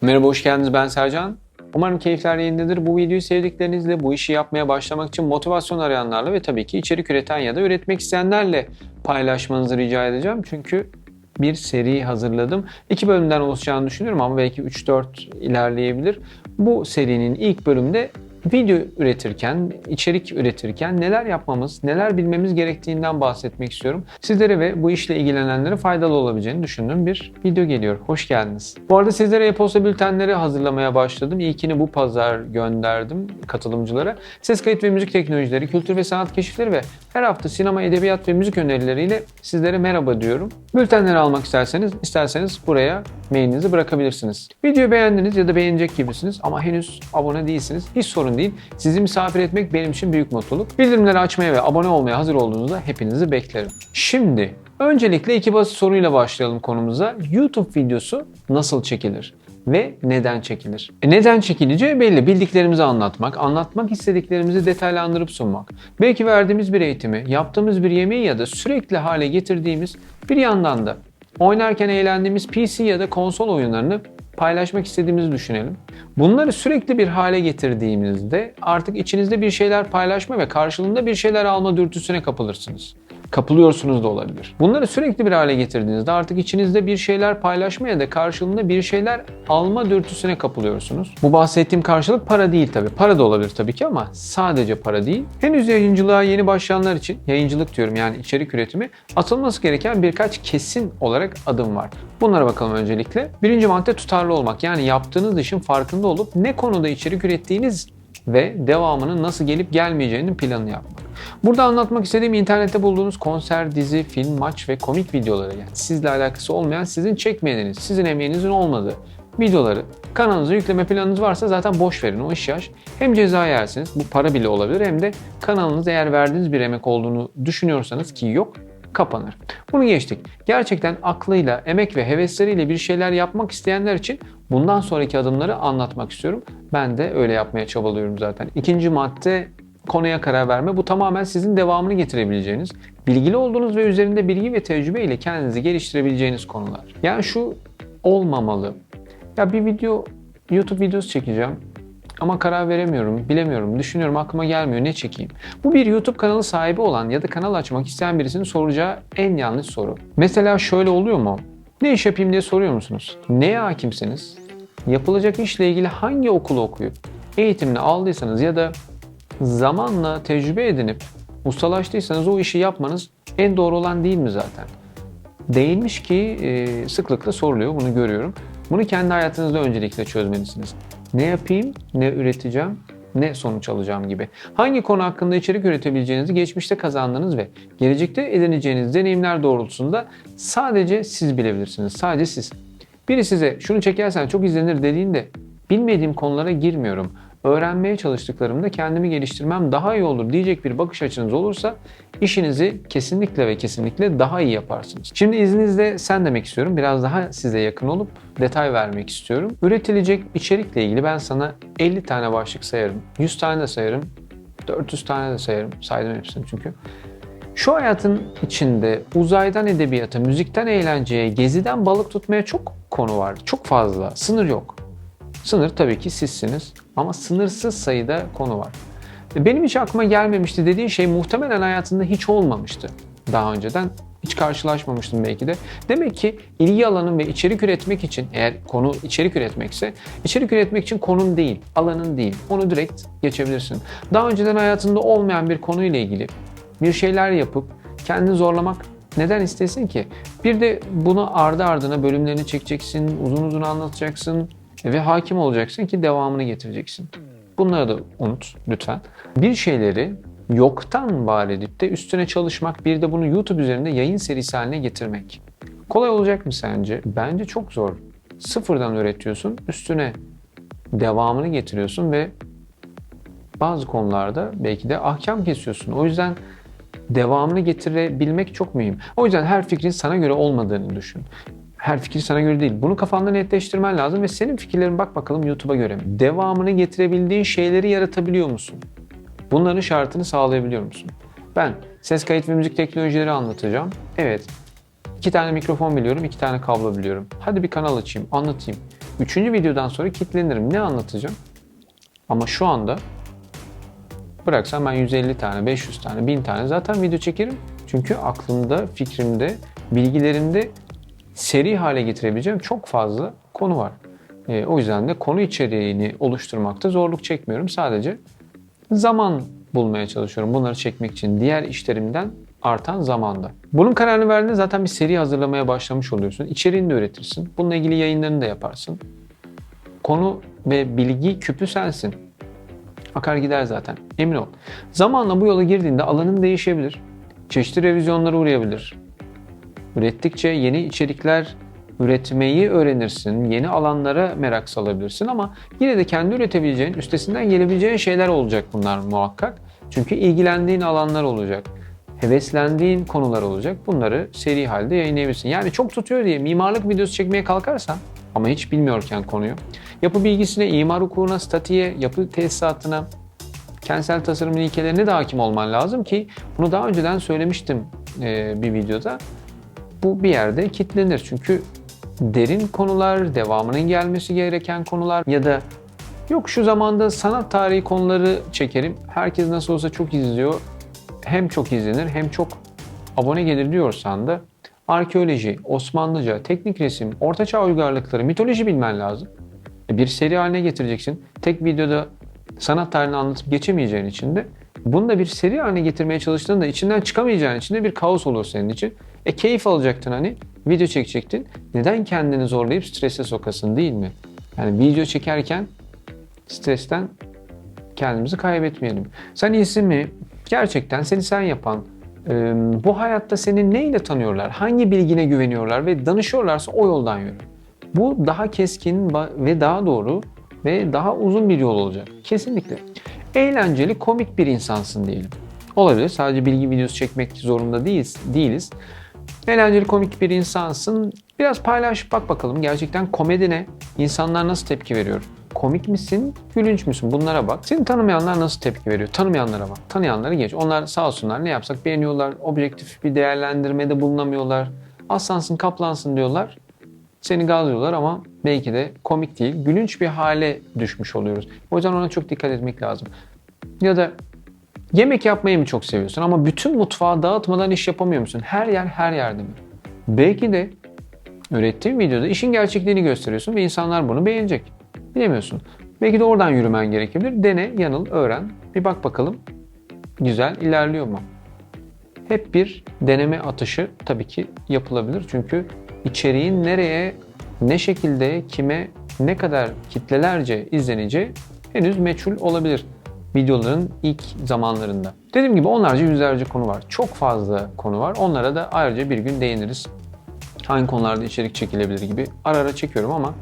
Merhaba, hoş geldiniz. Ben Sercan. Umarım keyifler yerindedir. Bu videoyu sevdiklerinizle, bu işi yapmaya başlamak için motivasyon arayanlarla ve tabii ki içerik üreten ya da üretmek isteyenlerle paylaşmanızı rica edeceğim. Çünkü bir seri hazırladım. İki bölümden oluşacağını düşünüyorum ama belki 3-4 ilerleyebilir. Bu serinin ilk bölümde video üretirken, içerik üretirken neler yapmamız, neler bilmemiz gerektiğinden bahsetmek istiyorum. Sizlere ve bu işle ilgilenenlere faydalı olabileceğini düşündüğüm bir video geliyor. Hoş geldiniz. Bu arada sizlere e-posta bültenleri hazırlamaya başladım. İlkini bu pazar gönderdim katılımcılara. Ses kayıt ve müzik teknolojileri, kültür ve sanat keşifleri ve her hafta sinema, edebiyat ve müzik önerileriyle sizlere merhaba diyorum. Bültenleri almak isterseniz, isterseniz buraya mailinizi bırakabilirsiniz. Videoyu beğendiniz ya da beğenecek gibisiniz ama henüz abone değilsiniz. Hiç sorun değil. Sizi misafir etmek benim için büyük mutluluk. Bildirimleri açmaya ve abone olmaya hazır olduğunuzda hepinizi beklerim. Şimdi öncelikle iki basit soruyla başlayalım konumuza. YouTube videosu nasıl çekilir? ve neden çekilir? E neden çekileceği belli. Bildiklerimizi anlatmak, anlatmak istediklerimizi detaylandırıp sunmak. Belki verdiğimiz bir eğitimi, yaptığımız bir yemeği ya da sürekli hale getirdiğimiz bir yandan da oynarken eğlendiğimiz PC ya da konsol oyunlarını paylaşmak istediğimizi düşünelim. Bunları sürekli bir hale getirdiğimizde artık içinizde bir şeyler paylaşma ve karşılığında bir şeyler alma dürtüsüne kapılırsınız. Kapılıyorsunuz da olabilir. Bunları sürekli bir hale getirdiğinizde artık içinizde bir şeyler paylaşma ya da karşılığında bir şeyler alma dürtüsüne kapılıyorsunuz. Bu bahsettiğim karşılık para değil tabii. Para da olabilir tabii ki ama sadece para değil. Henüz yayıncılığa yeni başlayanlar için yayıncılık diyorum yani içerik üretimi atılması gereken birkaç kesin olarak adım var. Bunlara bakalım öncelikle. Birinci madde tutarlı olmak. Yani yaptığınız işin farkında olup ne konuda içerik ürettiğiniz ve devamının nasıl gelip gelmeyeceğinin planını yapmak. Burada anlatmak istediğim internette bulduğunuz konser, dizi, film, maç ve komik videoları yani sizle alakası olmayan, sizin çekmeyeniniz, sizin emeğinizin olmadığı videoları kanalınıza yükleme planınız varsa zaten boş verin o iş yaş. Hem ceza yersiniz bu para bile olabilir hem de kanalınız eğer verdiğiniz bir emek olduğunu düşünüyorsanız ki yok kapanır. Bunu geçtik. Gerçekten aklıyla, emek ve hevesleriyle bir şeyler yapmak isteyenler için bundan sonraki adımları anlatmak istiyorum. Ben de öyle yapmaya çabalıyorum zaten. İkinci madde konuya karar verme. Bu tamamen sizin devamını getirebileceğiniz, bilgili olduğunuz ve üzerinde bilgi ve tecrübe ile kendinizi geliştirebileceğiniz konular. Yani şu olmamalı. Ya bir video, YouTube videosu çekeceğim. Ama karar veremiyorum, bilemiyorum, düşünüyorum, aklıma gelmiyor ne çekeyim. Bu bir YouTube kanalı sahibi olan ya da kanal açmak isteyen birisinin soracağı en yanlış soru. Mesela şöyle oluyor mu? Ne iş yapayım diye soruyor musunuz? Neye hakimsiniz? Yapılacak işle ilgili hangi okulu okuyup eğitimini aldıysanız ya da zamanla tecrübe edinip ustalaştıysanız o işi yapmanız en doğru olan değil mi zaten? Değilmiş ki e, sıklıkla soruluyor, bunu görüyorum. Bunu kendi hayatınızda öncelikle çözmelisiniz. Ne yapayım, ne üreteceğim, ne sonuç alacağım gibi. Hangi konu hakkında içerik üretebileceğinizi geçmişte kazandığınız ve gelecekte edineceğiniz deneyimler doğrultusunda sadece siz bilebilirsiniz. Sadece siz. Biri size şunu çekersen çok izlenir dediğinde bilmediğim konulara girmiyorum. Öğrenmeye çalıştıklarımda kendimi geliştirmem daha iyi olur diyecek bir bakış açınız olursa işinizi kesinlikle ve kesinlikle daha iyi yaparsınız. Şimdi izninizle sen demek istiyorum. Biraz daha size yakın olup detay vermek istiyorum. Üretilecek içerikle ilgili ben sana 50 tane başlık sayarım. 100 tane de sayarım. 400 tane de sayarım. Saydım hepsini çünkü. Şu hayatın içinde uzaydan edebiyata, müzikten eğlenceye, geziden balık tutmaya çok konu var. Çok fazla. Sınır yok. Sınır tabii ki sizsiniz ama sınırsız sayıda konu var. Benim hiç aklıma gelmemişti dediğin şey muhtemelen hayatında hiç olmamıştı daha önceden. Hiç karşılaşmamıştım belki de. Demek ki ilgi alanın ve içerik üretmek için eğer konu içerik üretmekse içerik üretmek için konun değil, alanın değil. Onu direkt geçebilirsin. Daha önceden hayatında olmayan bir konuyla ilgili bir şeyler yapıp kendini zorlamak neden istesin ki? Bir de bunu ardı ardına bölümlerini çekeceksin, uzun uzun anlatacaksın ve hakim olacaksın ki devamını getireceksin. Bunları da unut lütfen. Bir şeyleri yoktan var edip de üstüne çalışmak, bir de bunu YouTube üzerinde yayın serisi haline getirmek. Kolay olacak mı sence? Bence çok zor. Sıfırdan üretiyorsun, üstüne devamını getiriyorsun ve bazı konularda belki de ahkam kesiyorsun. O yüzden devamını getirebilmek çok mühim. O yüzden her fikrin sana göre olmadığını düşün. Her fikir sana göre değil. Bunu kafanda netleştirmen lazım ve senin fikirlerin bak bakalım YouTube'a göre mi? Devamını getirebildiğin şeyleri yaratabiliyor musun? Bunların şartını sağlayabiliyor musun? Ben ses kayıt ve müzik teknolojileri anlatacağım. Evet, iki tane mikrofon biliyorum, iki tane kablo biliyorum. Hadi bir kanal açayım, anlatayım. Üçüncü videodan sonra kitlenirim. Ne anlatacağım? Ama şu anda bıraksam ben 150 tane, 500 tane, 1000 tane zaten video çekerim. Çünkü aklımda, fikrimde, bilgilerimde seri hale getirebileceğim çok fazla konu var. E, o yüzden de konu içeriğini oluşturmakta zorluk çekmiyorum. Sadece zaman bulmaya çalışıyorum bunları çekmek için. Diğer işlerimden artan zamanda. Bunun kararını verdiğinde zaten bir seri hazırlamaya başlamış oluyorsun. İçeriğini de üretirsin. Bununla ilgili yayınlarını da yaparsın. Konu ve bilgi küpü sensin. Akar gider zaten. Emin ol. Zamanla bu yola girdiğinde alanın değişebilir. Çeşitli revizyonlara uğrayabilir. Ürettikçe yeni içerikler üretmeyi öğrenirsin. Yeni alanlara merak salabilirsin ama yine de kendi üretebileceğin, üstesinden gelebileceğin şeyler olacak bunlar muhakkak. Çünkü ilgilendiğin alanlar olacak. Heveslendiğin konular olacak. Bunları seri halde yayınlayabilirsin. Yani çok tutuyor diye mimarlık videosu çekmeye kalkarsan ama hiç bilmiyorken konuyu yapı bilgisine, imar hukukuna, statiğe, yapı tesisatına, kentsel tasarım ilkelerine de hakim olman lazım ki bunu daha önceden söylemiştim bir videoda. Bu bir yerde kitlenir çünkü derin konular, devamının gelmesi gereken konular ya da yok şu zamanda sanat tarihi konuları çekerim. Herkes nasıl olsa çok izliyor. Hem çok izlenir hem çok abone gelir diyorsan da arkeoloji, Osmanlıca, teknik resim, ortaçağ uygarlıkları, mitoloji bilmen lazım. E, bir seri haline getireceksin. Tek videoda sanat tarihini anlatıp geçemeyeceğin için de bunu da bir seri haline getirmeye çalıştığında içinden çıkamayacağın için de bir kaos olur senin için. E keyif alacaktın hani video çekecektin. Neden kendini zorlayıp strese sokasın değil mi? Yani video çekerken stresten kendimizi kaybetmeyelim. Sen iyisin mi? Gerçekten seni sen yapan, bu hayatta seni neyle tanıyorlar, hangi bilgine güveniyorlar ve danışıyorlarsa o yoldan yürü. Bu daha keskin ve daha doğru ve daha uzun bir yol olacak. Kesinlikle. Eğlenceli, komik bir insansın diyelim. Olabilir. Sadece bilgi videosu çekmek zorunda değiliz. değiliz. Eğlenceli komik bir insansın. Biraz paylaş bak bakalım gerçekten komedine insanlar nasıl tepki veriyor? Komik misin, gülünç müsün? Bunlara bak. Seni tanımayanlar nasıl tepki veriyor? Tanımayanlara bak. Tanıyanları geç. Onlar sağ olsunlar ne yapsak beğeniyorlar. Objektif bir değerlendirmede bulunamıyorlar. Aslansın, kaplansın diyorlar. Seni gazlıyorlar ama belki de komik değil. Gülünç bir hale düşmüş oluyoruz. O yüzden ona çok dikkat etmek lazım. Ya da Yemek yapmayı mı çok seviyorsun ama bütün mutfağı dağıtmadan iş yapamıyor musun? Her yer her yerde mi? Belki de ürettiğin videoda işin gerçekliğini gösteriyorsun ve insanlar bunu beğenecek. Bilemiyorsun. Belki de oradan yürümen gerekebilir. Dene, yanıl, öğren. Bir bak bakalım güzel ilerliyor mu? Hep bir deneme atışı tabii ki yapılabilir. Çünkü içeriğin nereye, ne şekilde, kime, ne kadar kitlelerce izleneceği henüz meçhul olabilir videoların ilk zamanlarında. Dediğim gibi onlarca yüzlerce konu var. Çok fazla konu var. Onlara da ayrıca bir gün değiniriz. Hangi konularda içerik çekilebilir gibi ara ara çekiyorum ama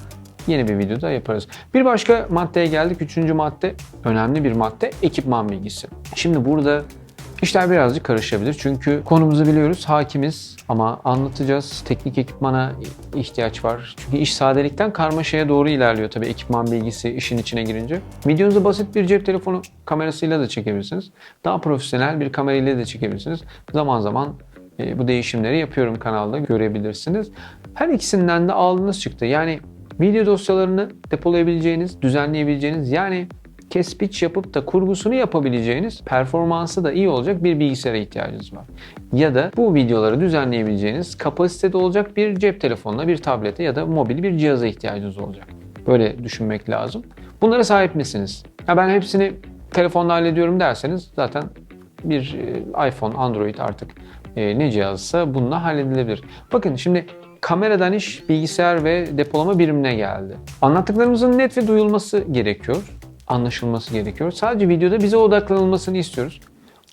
yeni bir videoda yaparız. Bir başka maddeye geldik. Üçüncü madde önemli bir madde ekipman bilgisi. Şimdi burada İşler birazcık karışabilir çünkü konumuzu biliyoruz, hakimiz ama anlatacağız. Teknik ekipmana ihtiyaç var. Çünkü iş sadelikten karmaşaya doğru ilerliyor tabii ekipman bilgisi işin içine girince. Videonuzu basit bir cep telefonu kamerasıyla da çekebilirsiniz. Daha profesyonel bir kamerayla da çekebilirsiniz. Zaman zaman e, bu değişimleri yapıyorum kanalda görebilirsiniz. Her ikisinden de aldığınız çıktı. Yani video dosyalarını depolayabileceğiniz, düzenleyebileceğiniz yani kes yapıp da kurgusunu yapabileceğiniz, performansı da iyi olacak bir bilgisayara ihtiyacınız var. Ya da bu videoları düzenleyebileceğiniz kapasitede olacak bir cep telefonuna, bir tablete ya da mobil bir cihaza ihtiyacınız olacak. Böyle düşünmek lazım. Bunlara sahip misiniz? Ya ben hepsini telefonla hallediyorum derseniz zaten bir e, iPhone, Android artık e, ne cihazsa bununla halledilebilir. Bakın şimdi kameradan iş bilgisayar ve depolama birimine geldi. Anlattıklarımızın net ve duyulması gerekiyor anlaşılması gerekiyor. Sadece videoda bize odaklanılmasını istiyoruz.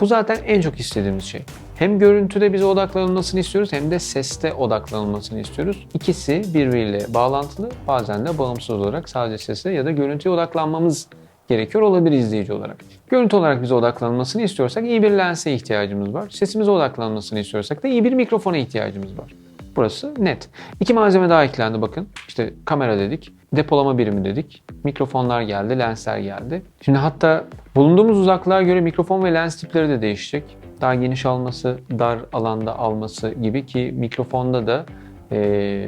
Bu zaten en çok istediğimiz şey. Hem görüntüde bize odaklanılmasını istiyoruz hem de seste odaklanılmasını istiyoruz. İkisi birbiriyle bağlantılı bazen de bağımsız olarak sadece sese ya da görüntüye odaklanmamız gerekiyor olabilir izleyici olarak. Görüntü olarak bize odaklanmasını istiyorsak iyi bir lense ihtiyacımız var. Sesimize odaklanmasını istiyorsak da iyi bir mikrofona ihtiyacımız var. Burası net. İki malzeme daha eklendi bakın. İşte kamera dedik, depolama birimi dedik, mikrofonlar geldi, lensler geldi. Şimdi hatta bulunduğumuz uzaklığa göre mikrofon ve lens tipleri de değişecek. Daha geniş alması, dar alanda alması gibi ki mikrofonda da E,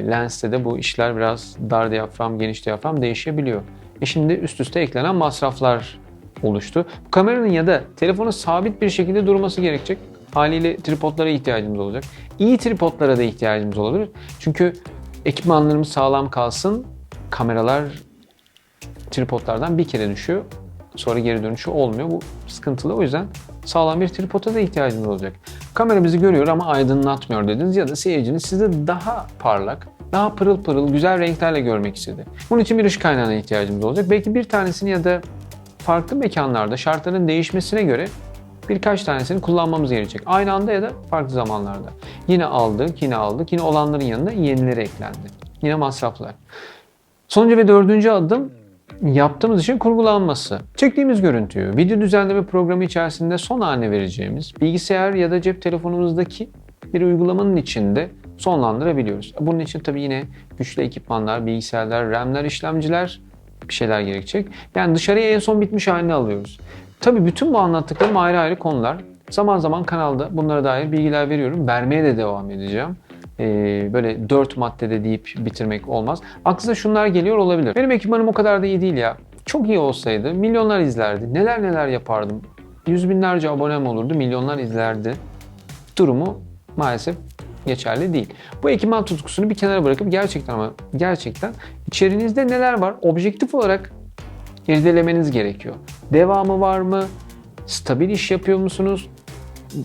lenste de bu işler biraz dar diyafram, geniş diyafram değişebiliyor. E şimdi üst üste eklenen masraflar oluştu. Bu kameranın ya da telefonun sabit bir şekilde durması gerekecek. Haliyle tripodlara ihtiyacımız olacak. İyi tripodlara da ihtiyacımız olabilir. Çünkü ekipmanlarımız sağlam kalsın. Kameralar tripodlardan bir kere düşüyor. Sonra geri dönüşü olmuyor. Bu sıkıntılı. O yüzden sağlam bir tripoda da ihtiyacımız olacak. Kamera bizi görüyor ama aydınlatmıyor dediniz ya da seyirciniz sizi daha parlak, daha pırıl pırıl, güzel renklerle görmek istedi. Bunun için bir ışık kaynağına ihtiyacımız olacak. Belki bir tanesini ya da farklı mekanlarda şartların değişmesine göre birkaç tanesini kullanmamız gerekecek. Aynı anda ya da farklı zamanlarda. Yine aldık, yine aldık. Yine olanların yanına yenileri eklendi. Yine masraflar. Sonuncu ve dördüncü adım yaptığımız işin kurgulanması. Çektiğimiz görüntüyü video düzenleme programı içerisinde son haline vereceğimiz bilgisayar ya da cep telefonumuzdaki bir uygulamanın içinde sonlandırabiliyoruz. Bunun için tabii yine güçlü ekipmanlar, bilgisayarlar, RAM'ler, işlemciler bir şeyler gerekecek. Yani dışarıya en son bitmiş halini alıyoruz. Tabii bütün bu anlattıklarım ayrı ayrı konular. Zaman zaman kanalda bunlara dair bilgiler veriyorum. Vermeye de devam edeceğim. Ee, böyle dört maddede deyip bitirmek olmaz. Aklınıza şunlar geliyor olabilir. Benim ekipmanım o kadar da iyi değil ya. Çok iyi olsaydı milyonlar izlerdi. Neler neler yapardım. Yüz binlerce abonem olurdu, milyonlar izlerdi. Durumu maalesef geçerli değil. Bu ekipman tutkusunu bir kenara bırakıp gerçekten ama gerçekten içerinizde neler var objektif olarak irdelemeniz gerekiyor. Devamı var mı? Stabil iş yapıyor musunuz?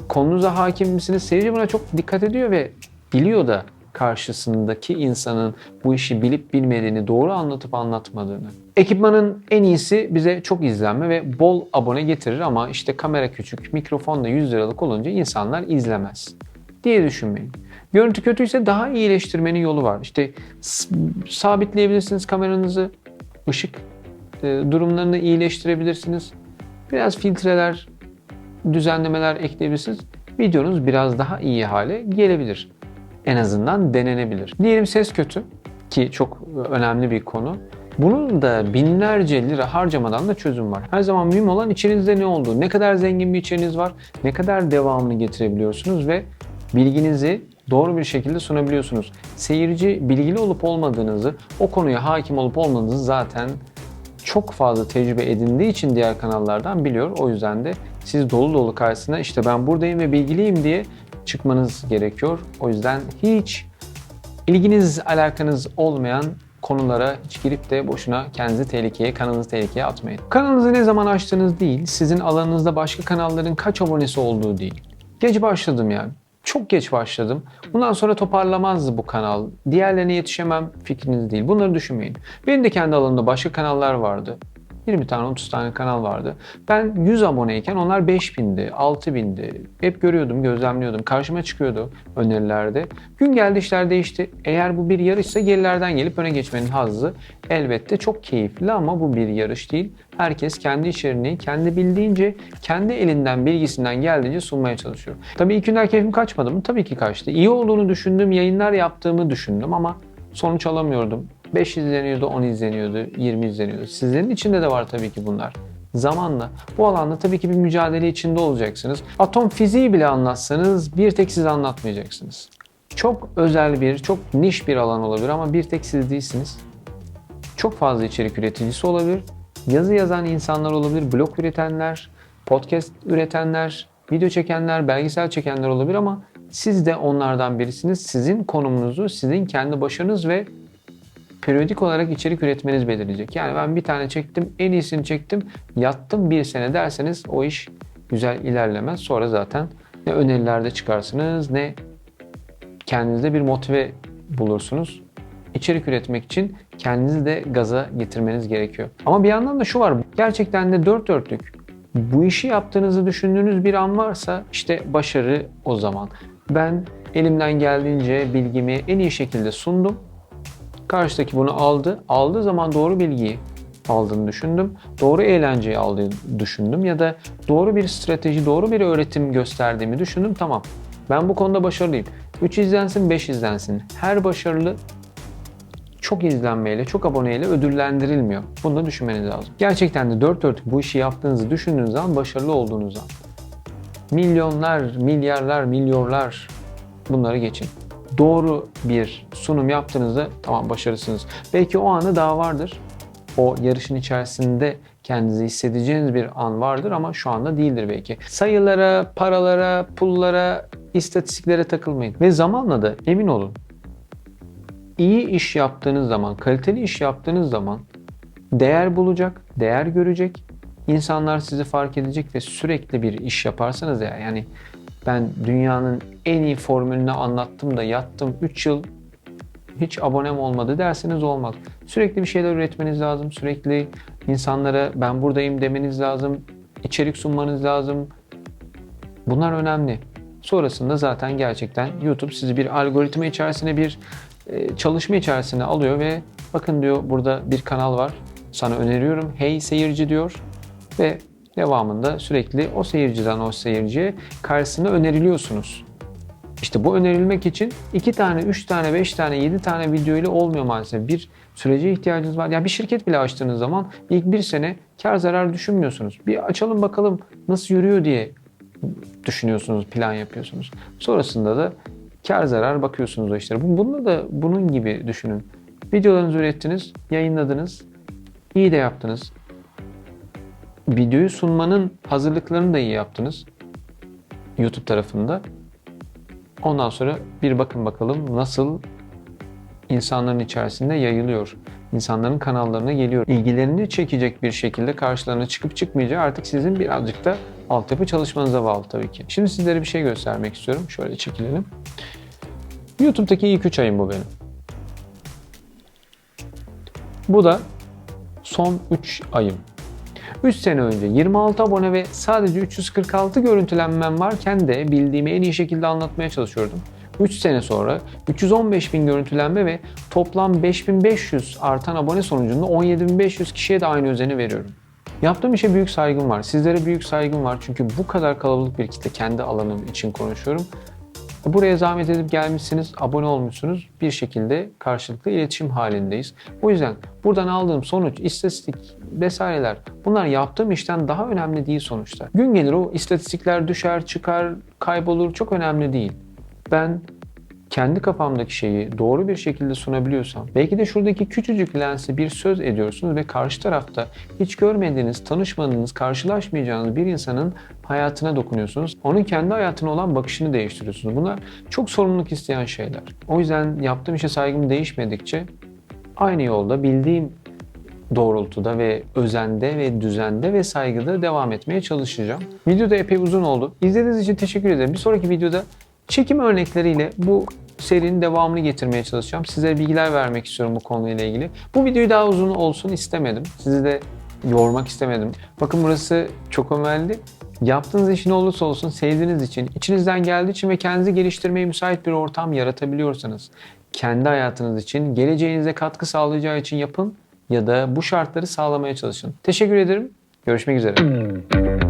Konunuza hakim misiniz? Seyirci buna çok dikkat ediyor ve biliyor da karşısındaki insanın bu işi bilip bilmediğini, doğru anlatıp anlatmadığını. Ekipmanın en iyisi bize çok izlenme ve bol abone getirir ama işte kamera küçük, mikrofon da 100 liralık olunca insanlar izlemez diye düşünmeyin. Görüntü kötüyse daha iyileştirmenin yolu var. İşte sabitleyebilirsiniz kameranızı, ışık e, durumlarını iyileştirebilirsiniz. Biraz filtreler, düzenlemeler ekleyebilirsiniz. Videonuz biraz daha iyi hale gelebilir. En azından denenebilir. Diyelim ses kötü ki çok önemli bir konu. Bunun da binlerce lira harcamadan da çözüm var. Her zaman mühim olan içinizde ne olduğu, ne kadar zengin bir içeriğiniz var, ne kadar devamını getirebiliyorsunuz ve bilginizi doğru bir şekilde sunabiliyorsunuz. Seyirci bilgili olup olmadığınızı, o konuya hakim olup olmadığınızı zaten çok fazla tecrübe edindiği için diğer kanallardan biliyor. O yüzden de siz dolu dolu karşısına işte ben buradayım ve bilgiliyim diye çıkmanız gerekiyor. O yüzden hiç ilginiz, alakanız olmayan konulara hiç girip de boşuna kendinizi tehlikeye, kanalınızı tehlikeye atmayın. Kanalınızı ne zaman açtığınız değil, sizin alanınızda başka kanalların kaç abonesi olduğu değil. Geç başladım yani. Çok geç başladım. Bundan sonra toparlamazdı bu kanal. Diğerlerine yetişemem fikriniz değil. Bunları düşünmeyin. Benim de kendi alanımda başka kanallar vardı. 20 tane 30 tane kanal vardı. Ben 100 aboneyken onlar 5000'di, 6000'di. Hep görüyordum, gözlemliyordum. Karşıma çıkıyordu önerilerde. Gün geldi işler değişti. Eğer bu bir yarışsa gerilerden gelip öne geçmenin hazzı elbette çok keyifli ama bu bir yarış değil. Herkes kendi içeriğini kendi bildiğince, kendi elinden, bilgisinden geldiğince sunmaya çalışıyor. Tabii ilk günler keyfim kaçmadı mı? Tabii ki kaçtı. İyi olduğunu düşündüğüm yayınlar yaptığımı düşündüm ama sonuç alamıyordum. 5 izleniyordu, 10 izleniyordu, 20 izleniyordu. Sizlerin içinde de var tabii ki bunlar. Zamanla bu alanda tabii ki bir mücadele içinde olacaksınız. Atom fiziği bile anlatsanız bir tek siz anlatmayacaksınız. Çok özel bir, çok niş bir alan olabilir ama bir tek siz değilsiniz. Çok fazla içerik üreticisi olabilir. Yazı yazan insanlar olabilir, blog üretenler, podcast üretenler, video çekenler, belgesel çekenler olabilir ama siz de onlardan birisiniz. Sizin konumunuzu, sizin kendi başarınız ve periyodik olarak içerik üretmeniz belirleyecek. Yani ben bir tane çektim, en iyisini çektim, yattım bir sene derseniz o iş güzel ilerlemez. Sonra zaten ne önerilerde çıkarsınız ne kendinizde bir motive bulursunuz. İçerik üretmek için kendinizi de gaza getirmeniz gerekiyor. Ama bir yandan da şu var. Gerçekten de dört dörtlük bu işi yaptığınızı düşündüğünüz bir an varsa işte başarı o zaman. Ben elimden geldiğince bilgimi en iyi şekilde sundum Karşıdaki bunu aldı. Aldığı zaman doğru bilgiyi aldığını düşündüm. Doğru eğlenceyi aldığını düşündüm ya da doğru bir strateji, doğru bir öğretim gösterdiğimi düşündüm. Tamam. Ben bu konuda başarılıyım. 3 izlensin, 5 izlensin. Her başarılı çok izlenmeyle, çok aboneyle ödüllendirilmiyor. Bunu da düşünmeniz lazım. Gerçekten de dört dörtlük bu işi yaptığınızı düşündüğünüz zaman başarılı olduğunuz zaman. Milyonlar, milyarlar, milyonlar bunları geçin doğru bir sunum yaptığınızda tamam başarısınız. Belki o anı daha vardır. O yarışın içerisinde kendinizi hissedeceğiniz bir an vardır ama şu anda değildir belki. Sayılara, paralara, pullara, istatistiklere takılmayın. Ve zamanla da emin olun iyi iş yaptığınız zaman, kaliteli iş yaptığınız zaman değer bulacak, değer görecek. İnsanlar sizi fark edecek ve sürekli bir iş yaparsanız ya yani ben dünyanın en iyi formülünü anlattım da yattım 3 yıl hiç abonem olmadı derseniz olmaz. Sürekli bir şeyler üretmeniz lazım. Sürekli insanlara ben buradayım demeniz lazım. içerik sunmanız lazım. Bunlar önemli. Sonrasında zaten gerçekten YouTube sizi bir algoritma içerisine bir e, çalışma içerisine alıyor ve bakın diyor burada bir kanal var. Sana öneriyorum. Hey seyirci diyor ve devamında sürekli o seyirciden o seyirciye karşısına öneriliyorsunuz. İşte bu önerilmek için 2 tane, 3 tane, 5 tane, 7 tane video ile olmuyor maalesef. Bir sürece ihtiyacınız var. Ya bir şirket bile açtığınız zaman ilk bir sene kar zarar düşünmüyorsunuz. Bir açalım bakalım nasıl yürüyor diye düşünüyorsunuz, plan yapıyorsunuz. Sonrasında da kar zarar bakıyorsunuz o işlere. Bu- Bunu da bunun gibi düşünün. Videolarınızı ürettiniz, yayınladınız, iyi de yaptınız. Videoyu sunmanın hazırlıklarını da iyi yaptınız. YouTube tarafında. Ondan sonra bir bakın bakalım nasıl insanların içerisinde yayılıyor. İnsanların kanallarına geliyor. İlgilerini çekecek bir şekilde karşılarına çıkıp çıkmayacağı artık sizin birazcık da altyapı çalışmanıza bağlı tabii ki. Şimdi sizlere bir şey göstermek istiyorum. Şöyle çekilelim. YouTube'daki ilk 3 ayım bu benim. Bu da son 3 ayım. 3 sene önce 26 abone ve sadece 346 görüntülenmem varken de bildiğimi en iyi şekilde anlatmaya çalışıyordum. 3 sene sonra 315 bin görüntülenme ve toplam 5500 artan abone sonucunda 17500 kişiye de aynı özeni veriyorum. Yaptığım işe büyük saygım var. Sizlere büyük saygım var. Çünkü bu kadar kalabalık bir kitle kendi alanım için konuşuyorum. Buraya zahmet edip gelmişsiniz, abone olmuşsunuz. Bir şekilde karşılıklı iletişim halindeyiz. O yüzden buradan aldığım sonuç, istatistik vesaireler bunlar yaptığım işten daha önemli değil sonuçta. Gün gelir o istatistikler düşer, çıkar, kaybolur çok önemli değil. Ben kendi kafamdaki şeyi doğru bir şekilde sunabiliyorsam, belki de şuradaki küçücük lense bir söz ediyorsunuz ve karşı tarafta hiç görmediğiniz, tanışmadığınız, karşılaşmayacağınız bir insanın hayatına dokunuyorsunuz. Onun kendi hayatına olan bakışını değiştiriyorsunuz. Bunlar çok sorumluluk isteyen şeyler. O yüzden yaptığım işe saygım değişmedikçe aynı yolda bildiğim doğrultuda ve özende ve düzende ve saygıda devam etmeye çalışacağım. Video da epey uzun oldu. İzlediğiniz için teşekkür ederim. Bir sonraki videoda çekim örnekleriyle bu serinin devamını getirmeye çalışacağım. Size bilgiler vermek istiyorum bu konuyla ilgili. Bu videoyu daha uzun olsun istemedim. Sizi de yormak istemedim. Bakın burası çok önemli. Yaptığınız işin olursa olsun sevdiğiniz için, içinizden geldiği için ve kendinizi geliştirmeye müsait bir ortam yaratabiliyorsanız, kendi hayatınız için, geleceğinize katkı sağlayacağı için yapın ya da bu şartları sağlamaya çalışın. Teşekkür ederim. Görüşmek üzere.